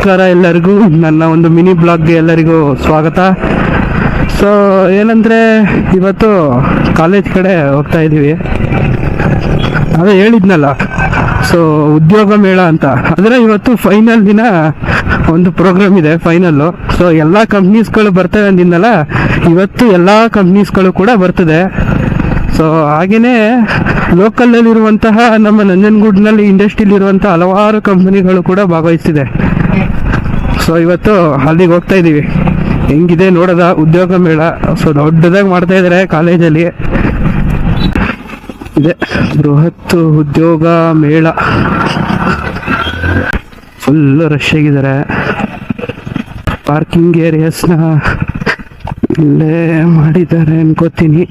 ನಮಸ್ಕಾರ ಎಲ್ಲರಿಗೂ. ನನ್ನ ಒಂದು ಮಿನಿ ಬ್ಲಾಗ್ಗೆ ಎಲ್ಲರಿಗೂ ಸ್ವಾಗತ. ಸೊ ಏನಂದರೆ, ಇವತ್ತು ಕಾಲೇಜ್ ಕಡೆ ಹೋಗ್ತಾ ಇದ್ದೀವಿ. ಅದೇ ಹೇಳಿದ್ನಲ್ಲ. ಸೊ ಉದ್ಯೋಗ ಮೇಳ ಅಂತ. ಆದರೆ ಇವತ್ತು ಫೈನಲ್ ದಿನ ಒಂದು ಪ್ರೋಗ್ರಾಮ್ ಇದೆ ಫೈನಲ್ಲು ಸೊ ಎಲ್ಲ ಕಂಪ್ನೀಸ್ಗಳು ಬರ್ತವೆ ಅಂದಿದ್ನಲ್ಲ ಇವತ್ತು ಎಲ್ಲ ಕಂಪ್ನೀಸ್ಗಳು ಕೂಡ ಬರ್ತದೆ. ಸೊ ಹಾಗೆಯೇ ಲೋಕಲಲ್ಲಿರುವಂತಹ ನಮ್ಮ ನಂಜನಗೂಡಿನಲ್ಲಿ ಇಂಡಸ್ಟ್ರಿಲಿರುವಂಥ ಹಲವಾರು ಕಂಪನಿಗಳು ಕೂಡ ಭಾಗವಹಿಸಿದೆ ಸೊ ಇವತ್ತು ಅಲ್ಲಿಗೆ ಹೋಗ್ತಾ ಇದ್ದೀವಿ. ಹೆಂಗಿದೆ ನೋಡೋದ ಉದ್ಯೋಗ ಮೇಳ. ಸೊ ದೊಡ್ಡದಾಗಿ ಮಾಡ್ತಾ ಇದ್ದಾರೆ ಕಾಲೇಜಲ್ಲಿ. ಇದೆ. ಬೃಹತ್ ಉದ್ಯೋಗ ಮೇಳ. ಫುಲ್ ರಶ್ ಆಗಿದ್ದಾರೆ. ಪಾರ್ಕಿಂಗ್ ಏರಿಯಾಸ್ನ ಇಲ್ಲೇ ಮಾಡಿದ್ದಾರೆ ಅನ್ಕೋತೀನಿ.